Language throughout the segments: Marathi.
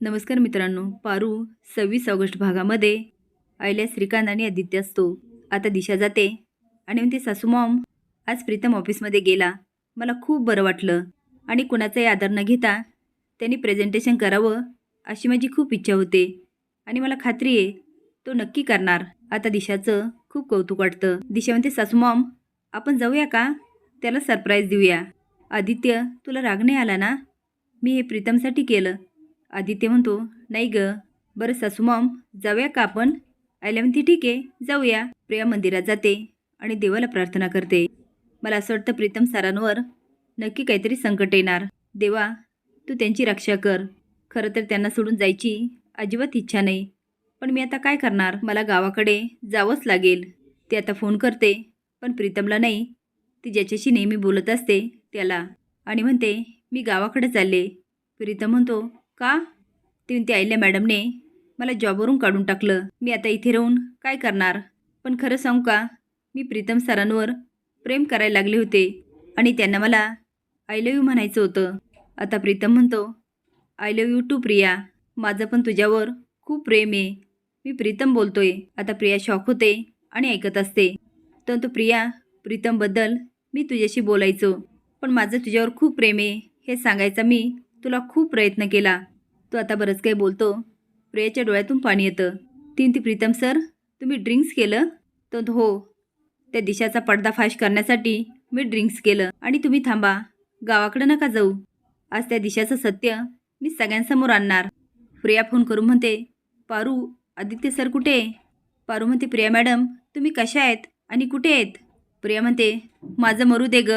नमस्कार मित्रांनो पारू सव्वीस ऑगस्ट भागामध्ये. आयल्या श्रीकांत आणि आदित्य असतो. आता दिशा जाते आणि म्हणते सासू मॉम आज प्रीतम ऑफिसमध्ये गेला. मला खूप बरं वाटलं आणि कुणाचाही आदर न घेता त्यांनी प्रेझेंटेशन करावं अशी माझी खूप इच्छा होते. आणि मला खात्री आहे तो नक्की करणार. आता दिशाचं खूप कौतुक वाटतं. दिशा म्हणते सासू मॉम आपण जाऊया का? त्याला सरप्राईज देऊया. आदित्य तुला राग नाही आला ना? मी हे प्रीतमसाठी केलं. आदित्य म्हणतो नाही ग बरं सासू मॉम जाऊया का आपण? आयला म्हणते ठीक आहे जाऊया. प्रिया मंदिरात जाते आणि देवाला प्रार्थना करते. मला असं वाटतं प्रीतम सरांवर नक्की काहीतरी संकट येणार. देवा तू त्यांची रक्षा कर. खरं तर त्यांना सोडून जायची अजिबात इच्छा नाही. पण मी आता काय करणार? मला गावाकडे जावंच लागेल. ती आता फोन करते पण प्रीतमला नाही. ती ज्याच्याशी नेहमी बोलत असते त्याला. आणि म्हणते मी गावाकडे चालले. प्रीतम म्हणतो का? ती म्हणते आईल्या मॅडमने मला जॉबवरून काढून टाकलं. मी आता इथे राहून काय करणार? पण खरं सांगू का? मी प्रीतम सरांवर प्रेम करायला लागले होते आणि त्यांना मला आय लव्ह यू म्हणायचं होतं. आता प्रीतम म्हणतो I love you too Priya. माझं पण तुझ्यावर खूप प्रेम आहे. मी प्रीतम बोलतोय. आता प्रिया शॉक होते आणि ऐकत असते. तर तो प्रिया प्रीतमबद्दल मी तुझ्याशी बोलायचो. पण माझं तुझ्यावर खूप प्रेम आहे हे सांगायचा मी तुला खूप प्रयत्न केला. तू आता बरंच काही बोलतो. प्रियाच्या डोळ्यातून पाणी येतं. तीन ती प्रीतम सर तुम्ही ड्रिंक्स केलं? तर हो. त्या दिशाचा पडदाफाश करण्यासाठी मी ड्रिंक्स केलं. आणि तुम्ही थांबा. गावाकडं नका जाऊ. आज त्या दिशाचं सत्य मी सगळ्यांसमोर आणणार. प्रिया फोन करून म्हणते पारू आदित्य सर कुठे? आहे पारू म्हणते प्रिया मॅडम तुम्ही कशा आहेत आणि कुठे आहेत? प्रिया म्हणते माझं मरू दे ग.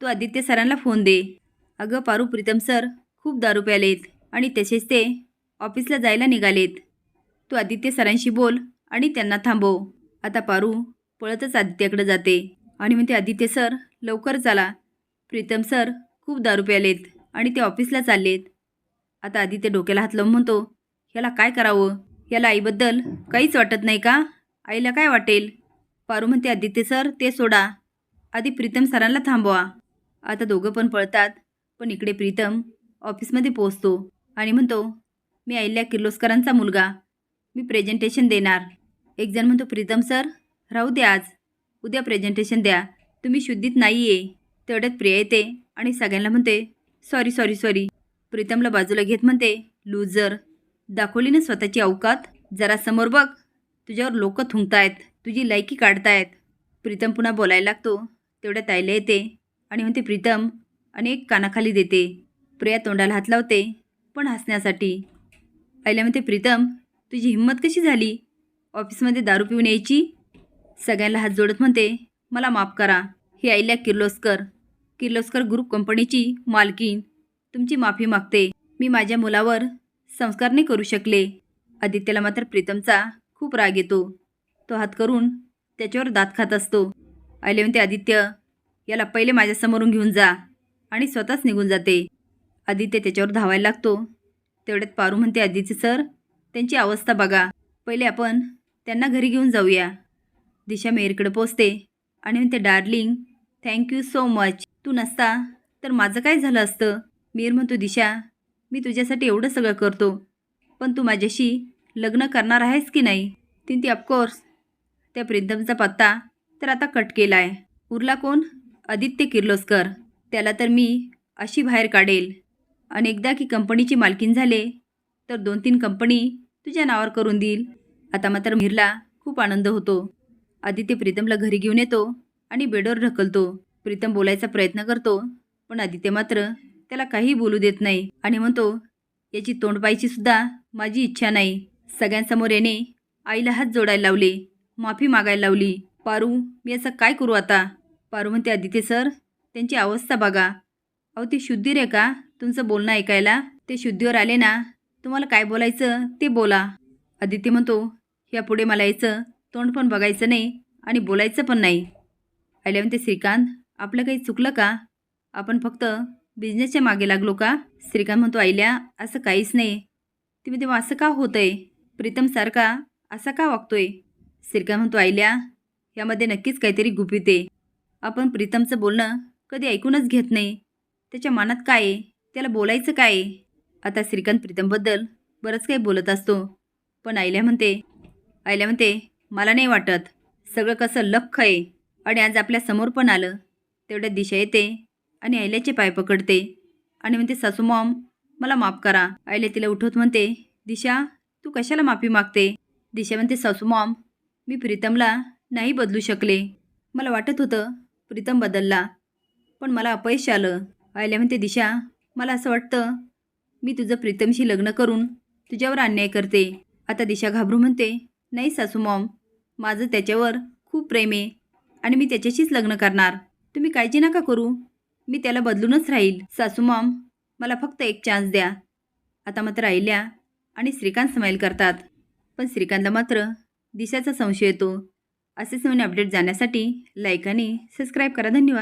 तू आदित्य सरांना फोन दे. अगं पारू प्रीतम सर खूप दारू प्यालेत आणि तसेच ते ऑफिसला जायला निघालेत. तू आदित्य सरांशी बोल आणि त्यांना थांबव. आता पारू पळतच आदित्याकडे जाते आणि म्हणते आदित्य सर लवकर चला. प्रीतम सर खूप दारू प्यालेत आणि ते ऑफिसला चाललेत. आता आदित्य डोक्याला हात लावून म्हणतो याला काय करावं? याला आईबद्दल काहीच वाटत नाही का? आईला काय वाटेल? पारू म्हणते आदित्य सर ते सोडा. आधी प्रीतम सरांना थांबवा. आता दोघं पण पळतात पण इकडे प्रीतम ऑफिसमध्ये पोहोचतो आणि म्हणतो मी अहिल्या किर्लोस्करांचा मुलगा. मी प्रेझेंटेशन देणार. एक जण म्हणतो प्रीतम सर राहू द्या आज. उद्या प्रेझेंटेशन द्या. तुम्ही शुद्धीत नाही आहे तेवढ्यात प्रिया येते आणि सगळ्यांना म्हणते सॉरी सॉरी सॉरी प्रीतमला बाजूला घेत म्हणते लूजर दाखवली ना स्वतःची अवकात? जरा समोर बघ. तुझ्यावर लोक थुंकतायत. तुझी लायकी काढतायत. प्रीतम पुन्हा बोलायला लागतो. तेवढ्यात आयला येते आणि म्हणते प्रीतम अनेक कानाखाली देते. प्रिया तोंडाला हात लावते पण हसण्यासाठी. पहिल्या म्हणते प्रीतम तुझी हिंमत कशी झाली? ऑफिसमध्ये दारू पिऊन यायची? सगळ्यांना हात जोडत म्हणते मला माफ करा. ही आईल्या किर्लोस्कर. किर्लोस्कर ग्रुप कंपनीची मालकीन तुमची माफी मागते. मी माझ्या मुलावर संस्कार नाही करू शकले. आदित्यला मात्र प्रीतमचा खूप राग येतो. तो हात करून त्याच्यावर दात खात असतो. आईले म्हणते आदित्य याला पहिले माझ्यासमोरून घेऊन जा. आणि स्वतःच निघून जाते. आदित्य त्याच्यावर धावायला लागतो. तेवढ्यात पारू म्हणते आदित्य सर त्यांची अवस्था बघा. पहिले आपण त्यांना घरी घेऊन जाऊया. दिशा मेहरकडे पोचते आणि म्हणते darling thank you so much. तू नसता तर माझं काय झालं असतं? मीर म्हणतो दिशा मी तुझ्यासाठी एवढं सगळं करतो. पण तू माझ्याशी लग्न करणार आहेस की नाही? ती ती ऑफकोर्स त्या प्रीतमचा पत्ता तर आता कट केला आहे उरला कोण? आदित्य किर्लोस्कर. त्याला तर मी अशी बाहेर काढेल. अनेकदा की कंपनीची मालकीन झाले तर दोन तीन कंपनी तुझ्या नावावर करून देईल. आता मात्र मिरला खूप आनंद होतो. आदित्य प्रीतमला घरी घेऊन येतो आणि बेडवर ढकलतो. प्रीतम बोलायचा प्रयत्न करतो पण आदित्य मात्र त्याला काही बोलू देत नाही आणि म्हणतो याची तोंड पाहायची सुद्धा माझी इच्छा नाही सगळ्यांसमोर येणे आईला हात जोडायला लावले. माफी मागायला लावली. पारू मी असं काय करू आता पारू म्हणते आदित्य सर त्यांची अवस्था बघा. अहो ते शुद्धीर आहे का? तुमचं बोलणं ऐकायला? ते शुद्धीवर आले ना? तुम्हाला काय बोलायचं? ते बोला. आदित्य म्हणतो यापुढे मला यायचं. तोंड पण बघायचं नाही आणि बोलायचं पण नाही. आयल्या म्हणते श्रीकांत आपलं काही चुकलं का? आपण फक्त बिझनेसच्या मागे लागलो का? श्रीकांत म्हणतो आईल्या असं काहीच नाही. ती म्हणते असं का होतंय? प्रीतम सारखा असा का वागतोय? श्रीकांत म्हणतो आईल्या यामध्ये नक्कीच काहीतरी गुपित आहे. आपण प्रीतमचं बोलणं कधी ऐकूनच घेत नाही. त्याच्या मनात काय आहे? त्याला बोलायचं काय आहे? आता श्रीकांत प्रीतमबद्दल बरंच काही बोलत असतो. पण आईल्या म्हणते आईल्या म्हणते मला नाही वाटत. सगळं कसं लख आहे आणि आज आपल्यासमोर पण आलं. तेवढ्या दिशा येते आणि आयल्याचे पाय पकडते आणि म्हणते सासू मॉम मला माफ करा. आयल्या तिला उठवत म्हणते दिशा तू कशाला माफी मागते? दिशा म्हणते सासू मॉम मी प्रीतमला नाही बदलू शकले. मला वाटत होतं प्रीतम बदलला. पण मला अपयश आलं. आयल्या म्हणते दिशा मला असं वाटतं मी तुझं प्रीतमशी लग्न करून तुझ्यावर अन्याय करते. आता दिशा घाबरू म्हणते नाही सासू मॉम माझं त्याच्यावर खूप प्रेम आहे आणि मी त्याच्याशीच लग्न करणार. तुम्ही काळजी नका करू मी त्याला बदलूनच राहील. सासू मॉम मला फक्त एक चान्स द्या. आता मात्र राहिल्या आणि श्रीकांत स्माईल करतात. पण श्रीकांतला मात्र दिशाचा संशय येतो. असेच नवीन अपडेट जाण्यासाठी लाईक आणि सबस्क्राईब करा. धन्यवाद.